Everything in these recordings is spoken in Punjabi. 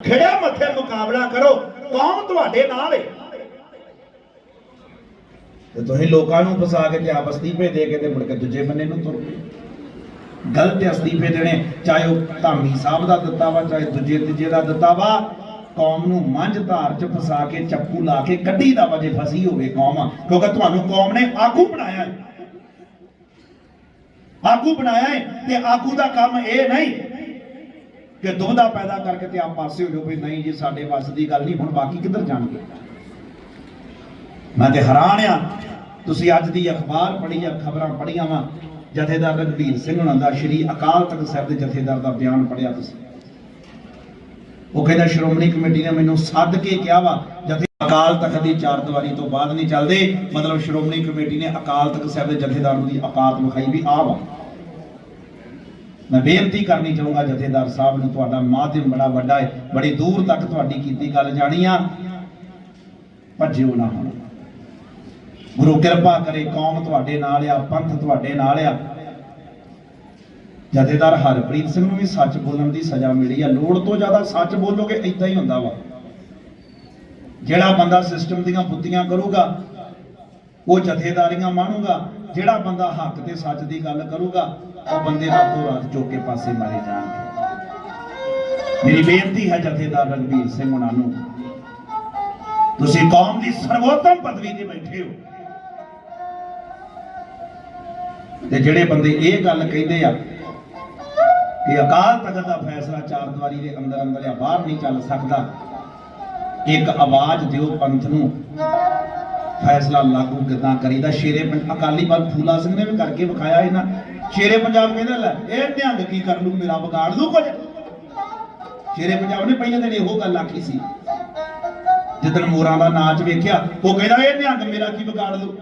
ਖੜਿਆ ਮੱਥੇ ਮੁਕਾਬਲਾ ਕਰੋ, ਕੌਮ ਤੁਹਾਡੇ ਨਾਲ ਹੈ ਤੇ ਤੁਸੀਂ ਲੋਕਾਂ ਨੂੰ ਫਸਾ ਕੇ ਤੇ ਆਪ ਅਸਤੀਫੇ ਦੇ ਕੇ ਤੇ ਮੁੜ ਕੇ ਦੂਜੇ ਬੰਨੇ ਨੂੰ ਤੁਰ ਪਏ। ਗਲਤ ਅਸਤੀਫੇ ਦੇਣੇ, ਚਾਹੇ ਉਹ ਧਾਮੀ ਸਾਹਿਬ ਦਾ ਦਿੱਤਾ ਵਾ, ਚਾਹੇ ਦੂਜੇ ਤੀਜੇ ਦਾ ਦਿੱਤਾ ਵਾ, ਕੌਮ ਨੂੰ ਮੰਝ ਧਾਰ ਚ ਫਸਾ ਕੇ ਚੱਪੂ ਲਾ ਕੇ ਕੱਢੀ ਦਾ ਵਜੇ ਫਸੀ ਹੋਵੇ ਕੌਮ। ਕਿਉਂਕਿ ਤੁਹਾਨੂੰ ਕੌਮ ਨੇ ਆਗੂ ਬਣਾਇਆ ਹੈ ਆਗੂ ਬਣਾਇਆ ਹੈ ਤੇ ਆਗੂ ਦਾ ਕੰਮ ਇਹ ਨਹੀਂ ਕਿ ਦੁਬਦਾ ਪੈਦਾ ਕਰਕੇ ਤੇ ਆਪ ਪਾਸੇ ਹੋ ਜਾਓ ਵੀ ਨਹੀਂ ਜੀ, ਸਾਡੇ ਵੱਸ ਦੀ ਗੱਲ ਨਹੀਂ, ਹੁਣ ਬਾਕੀ ਕਿੱਧਰ ਜਾਣਗੇ? ਮੈਂ ਤੇ ਹੈਰਾਨ ਆ, ਤੁਸੀਂ ਅੱਜ ਦੀ ਅਖਬਾਰ ਪੜ੍ਹੀ ਆ, ਖਬਰਾਂ ਪੜ੍ਹੀਆਂ ਵਾ, ਜਥੇਦਾਰ ਰਘਬੀਰ ਸਿੰਘ ਹੁਣਾਂ ਦਾ, ਸ਼੍ਰੀ ਅਕਾਲ ਤਖਤ ਸਾਹਿਬ ਦੇ ਜਥੇਦਾਰ ਦਾ ਬਿਆਨ ਪੜ੍ਹਿਆ ਤੁਸੀਂ। ਉਹ ਕਹਿੰਦਾ, ਸ਼੍ਰੋਮਣੀ ਕਮੇਟੀ ਨੇ ਮੈਨੂੰ ਸੱਦ ਕੇ ਕਿਹਾ ਵਾ, ਜਥੇ ਅਕਾਲ ਤਖਤ ਦੀ ਚਾਰ ਦੀਵਾਰੀ ਤੋਂ ਬਾਅਦ ਨਹੀਂ ਚੱਲਦੇ, ਮਤਲਬ ਸ਼੍ਰੋਮਣੀ ਕਮੇਟੀ ਨੇ ਅਕਾਲ ਤਖਤ ਸਾਹਿਬ ਦੇ ਜਥੇਦਾਰ ਨੂੰ ਦੀ ਔਕਾਤ ਵਿਖਾਈ ਵੀ ਆ ਵਾ। ਮੈਂ ਬੇਨਤੀ ਕਰਨੀ ਚਾਹੂੰਗਾ ਜਥੇਦਾਰ ਸਾਹਿਬ ਨੂੰ, ਤੁਹਾਡਾ ਮਾਧਿਅਮ ਬੜਾ ਵੱਡਾ ਹੈ, ਬੜੀ ਦੂਰ ਤੱਕ ਤੁਹਾਡੀ ਕੀਤੀ ਗੱਲ ਜਾਣੀ ਆ। ਭੱਜਿਓ ਨਾ ਹੁਣ। ਗੁਰੂ ਕਿਰਪਾ ਕਰੇ, ਕੌਮ ਤੁਹਾਡੇ ਨਾਲ ਆ, ਪੰਥ ਤੁਹਾਡੇ ਨਾਲ ਆ। ਜਥੇਦਾਰ ਹਰਪ੍ਰੀਤ ਸਿੰਘ ਨੂੰ ਵੀ ਸੱਚ ਬੋਲਣ ਦੀ ਸਜ਼ਾ ਮਿਲੀ ਆ। ਲੋੜ ਤੋਂ ਜ਼ਿਆਦਾ ਸੱਚ ਬੋਲੋਗੇ ਇਦਾਂ ਹੀ ਹੁੰਦਾ ਵਾ। ਜਿਹੜਾ ਬੰਦਾ ਸਿਸਟਮ ਦੀਆਂ ਬੁੱਧੀਆਂ ਕਰੂਗਾ, ਉਹ ਜਥੇਦਾਰੀਆਂ ਮਾਣੂਗਾ। ਜਿਹੜਾ ਬੰਦਾ ਹੱਕ ਤੇ ਸੱਚ ਦੀ ਗੱਲ ਕਰੂਗਾ, ਉਹ ਬੰਦੇ ਰਾਤੋਂ ਰਾਤ ਚੁੱਕ ਕੇ ਪਾਸੇ ਮਾਰੇ ਜਾਣਗੇ। ਮੇਰੀ ਬੇਨਤੀ ਹੈ ਜਥੇਦਾਰ ਰਣਵੀਰ ਸਿੰਘ ਉਹਨਾਂ ਨੂੰ, ਤੁਸੀਂ ਕੌਮ ਦੀ ਸਰਵੋਤਮ ਪਦਵੀ ਤੇ ਬੈਠੇ ਹੋ। ਤੇ ਜਿਹੜੇ ਬੰਦੇ ਇਹ ਗੱਲ ਕਹਿੰਦੇ ਆ ਕਿ ਅਕਾਲ ਤਖਤ ਦਾ ਫੈਸਲਾ ਚਾਰ ਦੀਵਾਰੀ ਦੇ ਅੰਦਰ ਅੰਦਰ ਜਾਂ ਬਾਹਰ ਨਹੀਂ ਚੱਲ ਸਕਦਾ, ਇੱਕ ਆਵਾਜ਼ ਦਿਓ ਪੰਥ ਨੂੰ। ਫੈਸਲਾ ਲਾਗੂ ਕਿਦਾਂ ਕਰੀਦਾ? ਸ਼ੇਰੇ ਅਕਾਲੀ ਬਲ ਫੂਲਾ ਸਿੰਘ ਨੇ ਵੀ ਕਰਕੇ ਵਿਖਾਇਆ ਇਹਨਾਂ। ਸ਼ੇਰੇ ਪੰਜਾਬ ਕਹਿੰਦਾ, ਲੈ, ਇਹ ਨਿਹੰਗ ਕੀ ਕਰ ਲੂ ਮੇਰਾ ਵਿਗਾੜ ਲੂ ਕੁਝ। ਸ਼ੇਰੇ ਪੰਜਾਬ ਨੇ ਪਹਿਲੇ ਦਿਨ ਇਹੋ ਗੱਲ ਆਖੀ ਸੀ। ਜਿੱਦਣ ਮੋਰਾਂ ਦਾ ਨਾਚ ਵੇਖਿਆ, ਉਹ ਕਹਿੰਦਾ, ਇਹ ਨਿਹੰਗ ਮੇਰਾ ਕੀ ਵਿਗਾੜ ਲੂ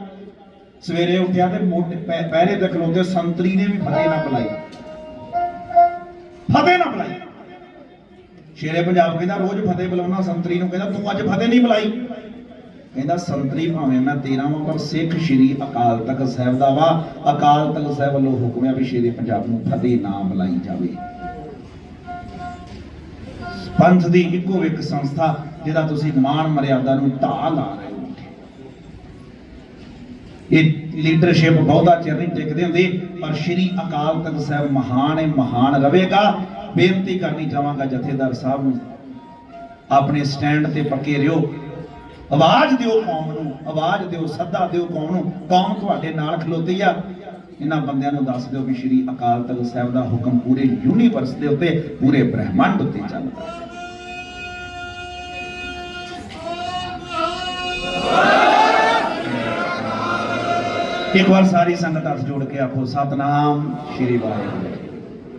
ਸਵੇਰੇ ਉੱਠਿਆ ਤੇ ਮੋਢੇ ਪਹਿਰੇ ਤੇ ਖਲੋਤੇ ਸੰਤਰੀ ਨੇ ਵੀ ਫਤਿਹ ਨਾ ਬੁਲਾਈ। ਫਤਿਹ ਨਾ ਬੁਲਾਈ। ਸ਼ੇਰੇ ਪੰਜਾਬ ਕਹਿੰਦਾ, ਰੋਜ਼ ਫਤਿਹ ਬੁਲਾਉਣਾ ਸੰਤਰੀ ਨੂੰ ਕਹਿੰਦਾ, ਤੂੰ ਅੱਜ ਫਤਿਹ ਨਹੀਂ ਬੁਲਾਈ। ਕਹਿੰਦਾ, ਸੰਤਰੀ ਭਾਵੇਂ ਮੈਂ 13 ਵਾਂ, ਪਰ ਸਿੱਖ ਸ਼੍ਰੀ ਅਕਾਲ ਤਖਤ ਸਾਹਿਬ ਦਾ ਵਾ। ਅਕਾਲ ਤਖਤ ਸਾਹਿਬ ਵੱਲੋਂ ਹੁਕਮ ਹੈ ਵੀ ਸ਼ੇਰੇ ਪੰਜਾਬ ਨੂੰ ਫਤਿਹ ਨਾ ਬੁਲਾਈ ਜਾਵੇ। ਪੰਥ ਦੀ ਇੱਕੋ ਇੱਕ ਸੰਸਥਾ, ਜਿਹਦਾ ਤੁਸੀਂ ਮਾਣ ਮਰਿਆਦਾ ਨੂੰ ਢਾਹ ਲਾ ਰਹੇ ਹੋ ਇਹ ਲੀਡਰਸ਼ਿਪ ਬਹੁਤਾ ਚਿਰ ਨਹੀਂ ਟਿਕਦੇ ਹੁੰਦੇ, ਪਰ ਸ਼੍ਰੀ ਅਕਾਲ ਤਖਤ ਸਾਹਿਬ ਮਹਾਨ ਹੈ, ਮਹਾਨ ਰਹੇਗਾ। ਬੇਨਤੀ ਕਰਨੀ ਚਾਹਾਂਗਾ ਜਥੇਦਾਰ ਸਾਹਿਬ ਨੂੰ, ਆਪਣੇ ਸਟੈਂਡ ਤੇ ਪੱਕੇ ਰਿਓ ਆਵਾਜ਼ ਦਿਓ ਕੌਮ ਨੂੰ, ਆਵਾਜ਼ ਦਿਓ, ਸੱਦਾ ਦਿਓ ਕੌਮ ਨੂੰ। ਕੌਮ ਤੁਹਾਡੇ ਨਾਲ ਖਲੋਤੀ ਆ। ਇਹਨਾਂ ਬੰਦਿਆਂ ਨੂੰ ਦੱਸ ਦਿਓ ਵੀ ਸ਼੍ਰੀ ਅਕਾਲ ਤਖਤ ਸਾਹਿਬ ਦਾ ਹੁਕਮ ਪੂਰੇ ਯੂਨੀਵਰਸ ਦੇ ਉੱਤੇ, ਪੂਰੇ ਬ੍ਰਹਿਮੰਡ ਉੱਤੇ ਚੱਲਦਾ ਹੈ। ਇੱਕ ਵਾਰ ਸਾਰੀ ਸੰਗਤ ਹੱਥ ਜੋੜ ਕੇ ਆਖੋ, ਸਤਨਾਮ ਸ਼੍ਰੀ ਵਾਹਿਗੁਰੂ।